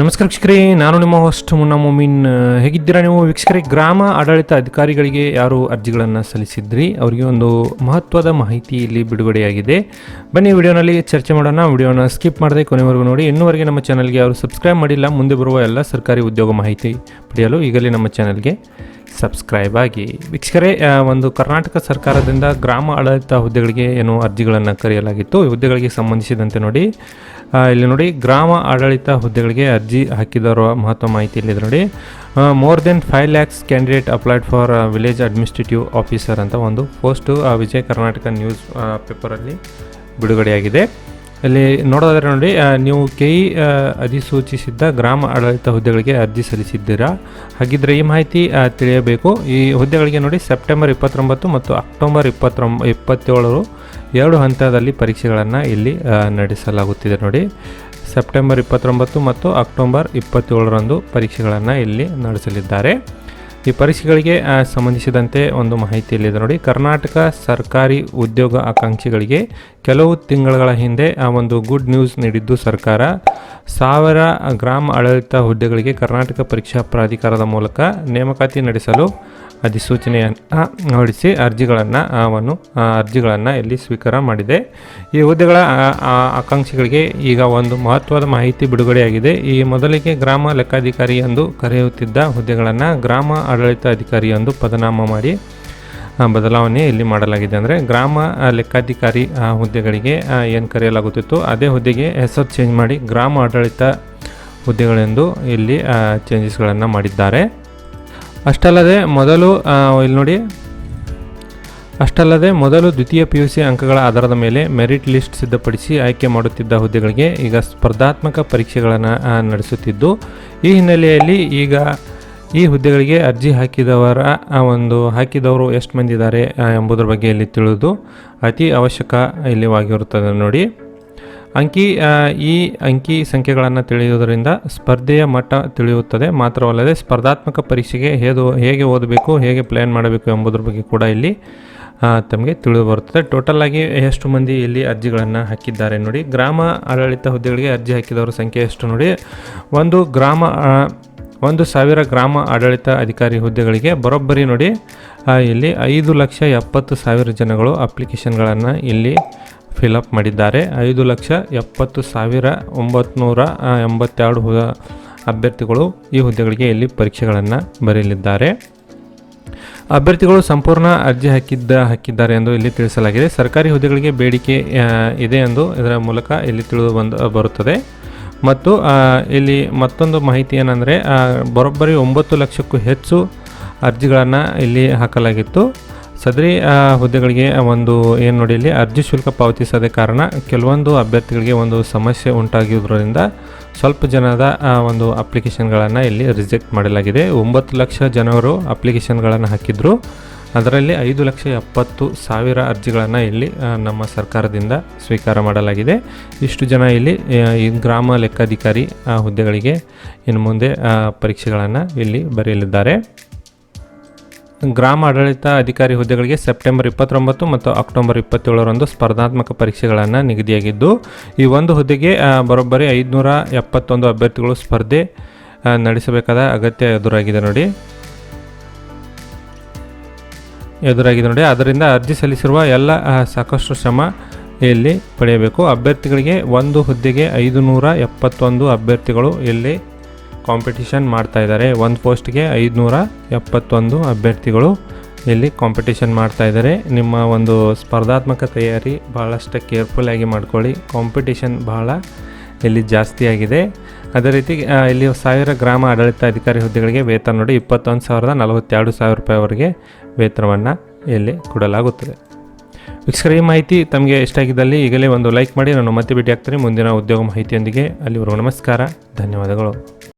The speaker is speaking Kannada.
ನಮಸ್ಕಾರ ವೀಕ್ಷಕರೇ, ನಾನು ನಿಮ್ಮ ಹೋಸ್ಟ್ ಮುನ್ನ ಮೊಮಿನ್. ಹೇಗಿದ್ದೀರಾ ನೀವು ವೀಕ್ಷಕರೇ? ಗ್ರಾಮ ಆಡಳಿತ ಅಧಿಕಾರಿಗಳಿಗೆ ಯಾರು ಅರ್ಜಿಗಳನ್ನು ಸಲ್ಲಿಸಿದ್ರಿ? ಅವರಿಗೆ ಒಂದು ಮಹತ್ವದ ಮಾಹಿತಿ ಇಲ್ಲಿ ಬಿಡುಗಡೆಯಾಗಿದೆ. ಬನ್ನಿ ವಿಡಿಯೋನಲ್ಲಿ ಚರ್ಚೆ ಮಾಡೋಣ. ವಿಡಿಯೋನ ಸ್ಕಿಪ್ ಮಾಡದೆ ಕೊನೆವರೆಗೂ ನೋಡಿ. ಇನ್ನುವರೆಗೆ ನಮ್ಮ ಚಾನಲ್ಗೆ ಯಾರು ಸಬ್ಸ್ಕ್ರೈಬ್ ಮಾಡಿಲ್ಲ, ಮುಂದೆ ಬರುವ ಎಲ್ಲ ಸರ್ಕಾರಿ ಉದ್ಯೋಗ ಮಾಹಿತಿ ಪಡೆಯಲು ಈಗಲೇ ನಮ್ಮ ಚಾನಲ್ಗೆ ಸಬ್ಸ್ಕ್ರೈಬ್ ಆಗಿ. ವೀಕ್ಷಕರೇ ಒಂದು ಕರ್ನಾಟಕ ಸರ್ಕಾರದಿಂದ ಗ್ರಾಮ ಆಡಳಿತ ಹುದ್ದೆಗಳಿಗೆ ಏನು ಅರ್ಜಿಗಳನ್ನು ಕರೆಯಲಾಗಿತ್ತು. ಹುದ್ದೆಗಳಿಗೆ ಸಂಬಂಧಿಸಿದಂತೆ ನೋಡಿ ಇಲ್ಲಿ ನೋಡಿ, ಗ್ರಾಮ ಆಡಳಿತ ಹುದ್ದೆಗಳಿಗೆ ಅರ್ಜಿ ಹಾಕಿದವರ ಮಹತ್ವ ಮಾಹಿತಿ ಇಲ್ಲಿದೆ ನೋಡಿ. More then five lakhs candidate applied for village administrative officer ಅಂತ ಒಂದು ಪೋಸ್ಟು ವಿಜಯ ಕರ್ನಾಟಕ ನ್ಯೂಸ್ ಪೇಪರಲ್ಲಿ ಬಿಡುಗಡೆಯಾಗಿದೆ. ಇಲ್ಲಿ ನೋಡೋದಾದ್ರೆ ನೋಡಿ ನೀವು ಕೆ ಇ ಅಧಿಸೂಚಿಸಿದ್ದ ಗ್ರಾಮ ಆಡಳಿತ ಹುದ್ದೆಗಳಿಗೆ ಅರ್ಜಿ ಸಲ್ಲಿಸಿದ್ದೀರಾ? ಹಾಗಿದ್ರೆ ಈ ಮಾಹಿತಿ ತಿಳಿಯಬೇಕು. ಈ ಹುದ್ದೆಗಳಿಗೆ ನೋಡಿ, ಸೆಪ್ಟೆಂಬರ್ ಇಪ್ಪತ್ತೊಂಬತ್ತು ಮತ್ತು ಅಕ್ಟೋಬರ್ ಇಪ್ಪತ್ತೊಂಬ ಇಪ್ಪತ್ತೇಳರು ಎರಡು ಹಂತದಲ್ಲಿ ಪರೀಕ್ಷೆಗಳನ್ನು ಇಲ್ಲಿ ನಡೆಸಲಾಗುತ್ತಿದೆ ನೋಡಿ. ಸೆಪ್ಟೆಂಬರ್ ಇಪ್ಪತ್ತೊಂಬತ್ತು ಮತ್ತು ಅಕ್ಟೋಬರ್ ಇಪ್ಪತ್ತೇಳರಂದು ಪರೀಕ್ಷೆಗಳನ್ನು ಇಲ್ಲಿ ನಡೆಸಲಿದ್ದಾರೆ. ಈ ಪರೀಕ್ಷೆಗಳಿಗೆ ಸಂಬಂಧಿಸಿದಂತೆ ಒಂದು ಮಾಹಿತಿ ಇಲ್ಲಿದೆ ನೋಡಿ. ಕರ್ನಾಟಕ ಸರ್ಕಾರಿ ಉದ್ಯೋಗ ಆಕಾಂಕ್ಷಿಗಳಿಗೆ ಕೆಲವು ತಿಂಗಳ ಹಿಂದೆ, ಆ, ಒಂದು ಗುಡ್ ನ್ಯೂಸ್ ನೀಡಿದ್ದು ಸರ್ಕಾರ. ಸಾವಿರ ಗ್ರಾಮ ಆಡಳಿತ ಹುದ್ದೆಗಳಿಗೆ ಕರ್ನಾಟಕ ಪರೀಕ್ಷಾ ಪ್ರಾಧಿಕಾರದ ಮೂಲಕ ನೇಮಕಾತಿ ನಡೆಸಲು ಅಧಿಸೂಚನೆಯನ್ನು ಹೊರಡಿಸಿ ಅರ್ಜಿಗಳನ್ನು ಅವನು ಅರ್ಜಿಗಳನ್ನು ಇಲ್ಲಿ ಸ್ವೀಕಾರ ಮಾಡಿದೆ. ಈ ಹುದ್ದೆಗಳ ಆಕಾಂಕ್ಷಿಗಳಿಗೆ ಈಗ ಒಂದು ಮಹತ್ವದ ಮಾಹಿತಿ ಬಿಡುಗಡೆಯಾಗಿದೆ. ಈ ಮೊದಲಿಗೆ ಗ್ರಾಮ ಲೆಕ್ಕಾಧಿಕಾರಿ ಎಂದು ಕರೆಯುತ್ತಿದ್ದ ಹುದ್ದೆಗಳನ್ನು ಗ್ರಾಮ ಆಡಳಿತ ಅಧಿಕಾರಿ ಎಂದು ಪದನಾಮ ಮಾಡಿ ಬದಲಾವಣೆ ಇಲ್ಲಿ ಮಾಡಲಾಗಿದೆ. ಅಂದರೆ ಗ್ರಾಮ ಲೆಕ್ಕಾಧಿಕಾರಿ ಹುದ್ದೆಗಳಿಗೆ ಏನು ಕರೆಯಲಾಗುತ್ತಿತ್ತು, ಅದೇ ಹುದ್ದೆಗೆ ಹೆಸರು ಚೇಂಜ್ ಮಾಡಿ ಗ್ರಾಮ ಆಡಳಿತ ಹುದ್ದೆಗಳೆಂದು ಇಲ್ಲಿ ಚೇಂಜಸ್ಗಳನ್ನು ಮಾಡಿದ್ದಾರೆ. ಅಷ್ಟಲ್ಲದೆ ಮೊದಲು ಇಲ್ಲಿ ನೋಡಿ. ಅಷ್ಟಲ್ಲದೆ ಮೊದಲು ದ್ವಿತೀಯ ಪಿ ಯು ಸಿ ಅಂಕಗಳ ಆಧಾರದ ಮೇಲೆ ಮೆರಿಟ್ ಲಿಸ್ಟ್ ಸಿದ್ಧಪಡಿಸಿ ಆಯ್ಕೆ ಮಾಡುತ್ತಿದ್ದ ಹುದ್ದೆಗಳಿಗೆ ಈಗ ಸ್ಪರ್ಧಾತ್ಮಕ ಪರೀಕ್ಷೆಗಳನ್ನು ನಡೆಸುತ್ತಿದ್ದು, ಈ ಹಿನ್ನೆಲೆಯಲ್ಲಿ ಈಗ ಈ ಹುದ್ದೆಗಳಿಗೆ ಅರ್ಜಿ ಹಾಕಿದವರ ಒಂದು ಹಾಕಿದವರು ಎಷ್ಟು ಮಂದಿ ಇದ್ದಾರೆ ಎಂಬುದರ ಬಗ್ಗೆ ಇಲ್ಲಿ ತಿಳಿದು ಅತಿ ಅವಶ್ಯಕ ಇಲ್ಲಿವಾಗಿರುತ್ತದೆ ನೋಡಿ. ಅಂಕಿ ಈ ಅಂಕಿ ಸಂಖ್ಯೆಗಳನ್ನು ತಿಳಿಯುವುದರಿಂದ ಸ್ಪರ್ಧೆಯ ಮಟ್ಟ ತಿಳಿಯುತ್ತದೆ. ಮಾತ್ರವಲ್ಲದೆ ಸ್ಪರ್ಧಾತ್ಮಕ ಪರೀಕ್ಷೆಗೆ ಹೇದು, ಹೇಗೆ ಓದಬೇಕು, ಹೇಗೆ ಪ್ಲ್ಯಾನ್ ಮಾಡಬೇಕು ಎಂಬುದರ ಬಗ್ಗೆ ಕೂಡ ಇಲ್ಲಿ ತಮಗೆ ತಿಳಿದು ಬರುತ್ತದೆ. ಟೋಟಲ್ ಆಗಿ ಎಷ್ಟು ಮಂದಿ ಇಲ್ಲಿ ಅರ್ಜಿಗಳನ್ನು ಹಾಕಿದ್ದಾರೆ ನೋಡಿ. ಗ್ರಾಮ ಆಡಳಿತ ಹುದ್ದೆಗಳಿಗೆ ಅರ್ಜಿ ಹಾಕಿದವರ ಸಂಖ್ಯೆ ಎಷ್ಟು ನೋಡಿ. ಒಂದು ಗ್ರಾಮ ಒಂದು ಸಾವಿರ ಗ್ರಾಮ ಆಡಳಿತ ಅಧಿಕಾರಿ ಹುದ್ದೆಗಳಿಗೆ ಬರೋಬ್ಬರಿ ನೋಡಿ. ಇಲ್ಲಿ ಐದು ಲಕ್ಷ ಎಪ್ಪತ್ತು ಸಾವಿರ ಜನಗಳು ಅಪ್ಲಿಕೇಶನ್ಗಳನ್ನು ಇಲ್ಲಿ ಫಿಲಪ್ ಮಾಡಿದ್ದಾರೆ. ಐದು ಲಕ್ಷ ಎಪ್ಪತ್ತು ಸಾವಿರ ಒಂಬತ್ನೂರ ಎಂಬತ್ತೆರಡು ಹುದ ಅಭ್ಯರ್ಥಿಗಳು ಈ ಹುದ್ದೆಗಳಿಗೆ ಇಲ್ಲಿ ಪರೀಕ್ಷೆಗಳನ್ನು ಬರೆಯಲಿದ್ದಾರೆ ಅಭ್ಯರ್ಥಿಗಳು ಸಂಪೂರ್ಣ ಅರ್ಜಿ ಹಾಕಿದ್ದ, ಹಾಕಿದ್ದಾರೆ ಎಂದು ಇಲ್ಲಿ ತಿಳಿಸಲಾಗಿದೆ. ಸರ್ಕಾರಿ ಹುದ್ದೆಗಳಿಗೆ ಬೇಡಿಕೆ ಇದೆ ಎಂದು ಇದರ ಮೂಲಕ ಇಲ್ಲಿ ತಿಳಿದು ಬಂದು, ಬರುತ್ತದೆ. ಮತ್ತು ಇಲ್ಲಿ ಮತ್ತೊಂದು ಮಾಹಿತಿ ಏನಂದರೆ ಬರೋಬ್ಬರಿ ಒಂಬತ್ತು ಲಕ್ಷಕ್ಕೂ ಹೆಚ್ಚು ಅರ್ಜಿಗಳನ್ನು ಇಲ್ಲಿ ಹಾಕಲಾಗಿತ್ತು. ಸದರಿ ಹುದ್ದೆಗಳಿಗೆ ಒಂದು ಏನು ನೋಡಿ ಇಲ್ಲಿ, ಅರ್ಜಿ ಶುಲ್ಕ ಪಾವತಿಸದ ಕಾರಣ ಕೆಲವೊಂದು ಅಭ್ಯರ್ಥಿಗಳಿಗೆ ಒಂದು ಸಮಸ್ಯೆ ಉಂಟಾಗಿರೋದ್ರಿಂದ ಸ್ವಲ್ಪ ಜನದ ಒಂದು ಅಪ್ಲಿಕೇಶನ್ಗಳನ್ನು ಇಲ್ಲಿ ರಿಜೆಕ್ಟ್ ಮಾಡಲಾಗಿದೆ. ಒಂಬತ್ತು ಲಕ್ಷ ಜನರು ಅಪ್ಲಿಕೇಶನ್ಗಳನ್ನು ಹಾಕಿದ್ರು. ಅದರಲ್ಲಿ ಐದು ಲಕ್ಷ ಎಪ್ಪತ್ತು ಸಾವಿರ ಅರ್ಜಿಗಳನ್ನು ಇಲ್ಲಿ ನಮ್ಮ ಸರ್ಕಾರದಿಂದ ಸ್ವೀಕಾರ ಮಾಡಲಾಗಿದೆ. ಇಷ್ಟು ಜನ ಇಲ್ಲಿ ಗ್ರಾಮ ಲೆಕ್ಕಾಧಿಕಾರಿ ಹುದ್ದೆಗಳಿಗೆ ಇನ್ನು ಮುಂದೆ ಪರೀಕ್ಷೆಗಳನ್ನು ಇಲ್ಲಿ ಬರೆಯಲಿದ್ದಾರೆ. ಗ್ರಾಮ ಆಡಳಿತ ಅಧಿಕಾರಿ ಹುದ್ದೆಗಳಿಗೆ ಸೆಪ್ಟೆಂಬರ್ ಇಪ್ಪತ್ತೊಂಬತ್ತು ಮತ್ತು ಅಕ್ಟೋಬರ್ ಇಪ್ಪತ್ತೇಳರಂದು ಸ್ಪರ್ಧಾತ್ಮಕ ಪರೀಕ್ಷೆಗಳನ್ನು ನಿಗದಿಯಾಗಿದ್ದು, ಈ ಒಂದು ಹುದ್ದೆಗೆ ಬರೋಬ್ಬರಿ ಐದುನೂರ ಎಪ್ಪತ್ತೊಂದು ಅಭ್ಯರ್ಥಿಗಳು ಸ್ಪರ್ಧೆ ನಡೆಸಬೇಕಾದ ಅಗತ್ಯ ಎದುರಾಗಿದೆ ನೋಡಿ. ಎದುರಾಗಿದೆ ನೋಡಿ. ಅದರಿಂದ ಅರ್ಜಿ ಸಲ್ಲಿಸಿರುವ ಎಲ್ಲ ಸಾಕಷ್ಟು ಶ್ರಮ ಇಲ್ಲಿ ಪಡೆಯಬೇಕು? ಅಭ್ಯರ್ಥಿಗಳಿಗೆ ಒಂದು ಹುದ್ದೆಗೆ ಐದು ನೂರ ಎಪ್ಪತ್ತೊಂದು ಅಭ್ಯರ್ಥಿಗಳು ಇಲ್ಲಿ ಕಾಂಪಿಟಿಷನ್ ಮಾಡ್ತಾ ಇದ್ದಾರೆ ಒಂದು ಪೋಸ್ಟ್ಗೆ ಐದುನೂರ ಎಪ್ಪತ್ತೊಂದು ಅಭ್ಯರ್ಥಿಗಳು ಇಲ್ಲಿ ಕಾಂಪಿಟೇಷನ್ ಮಾಡ್ತಾ ಇದ್ದಾರೆ ನಿಮ್ಮ ಒಂದು ಸ್ಪರ್ಧಾತ್ಮಕ ತಯಾರಿ ಭಾಳಷ್ಟು ಕೇರ್ಫುಲ್ಲಾಗಿ ಮಾಡ್ಕೊಳ್ಳಿ. ಕಾಂಪಿಟೇಷನ್ ಬಹಳ ಇಲ್ಲಿ ಜಾಸ್ತಿ ಆಗಿದೆ. ಅದೇ ರೀತಿ ಇಲ್ಲಿ ಸಾವಿರ ಗ್ರಾಮ ಆಡಳಿತ ಅಧಿಕಾರಿ ಹುದ್ದೆಗಳಿಗೆ ವೇತನ ನೋಡಿ ಇಪ್ಪತ್ತೊಂದು ಸಾವಿರದ ನಲವತ್ತೆರಡು ಸಾವಿರ ರೂಪಾಯಿವರೆಗೆ ವೇತನವನ್ನು ಇಲ್ಲಿ ಕೊಡಲಾಗುತ್ತದೆ. ವೀಕ್ಷಕರ, ಈ ಮಾಹಿತಿ ತಮಗೆ ಇಷ್ಟ ಆಗಿದ್ದಲ್ಲಿ ಈಗಲೇ ಒಂದು ಲೈಕ್ ಮಾಡಿ. ನಾನು ಮತ್ತೆ ಭೇಟಿ ಆಗ್ತೀನಿ ಮುಂದಿನ ಉದ್ಯೋಗ ಮಾಹಿತಿಯೊಂದಿಗೆ ಅಲ್ಲಿವರೆಗೂ ನಮಸ್ಕಾರ. ಧನ್ಯವಾದಗಳು.